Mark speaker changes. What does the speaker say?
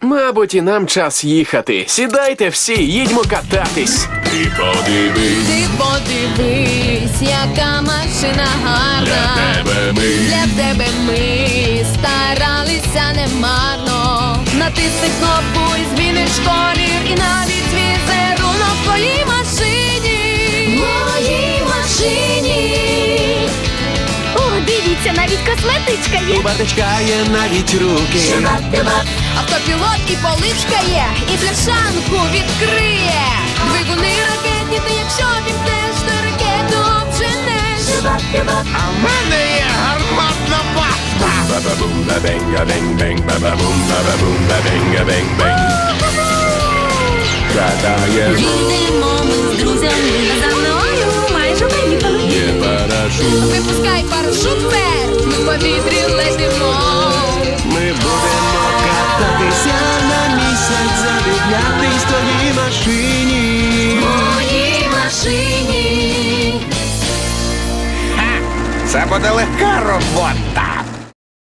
Speaker 1: Мабуть, і нам час їхати. Сідайте всі, їдьмо кататись.
Speaker 2: Ти подивись,
Speaker 3: Ти подивись, яка машина гарна.
Speaker 2: тебе ми.
Speaker 3: Для тебе ми старалися немарно. Натисни кнопку і зміниш колір, і
Speaker 4: дивіться, навіть косметичка є.
Speaker 1: У бардачка є навіть руки.
Speaker 3: Автопілот і поличка є, і пляшанку відкриє. Двигуни ракетні, ти якщо вімкнеш, то ракету обженеш.
Speaker 4: Шабат-дабат.
Speaker 2: Ба-ба-бум, ба-бенга, бенг, бенг, ба-ба-бум, ба-ба-бум, бенг, бенг. Катаємо,
Speaker 3: Випускай парашут вверх, ми в повітрі летимо.
Speaker 1: Ми будемо кататися на місяць, задивлятись тобі машині.
Speaker 4: Моїй машині.
Speaker 5: Це буде легка робота.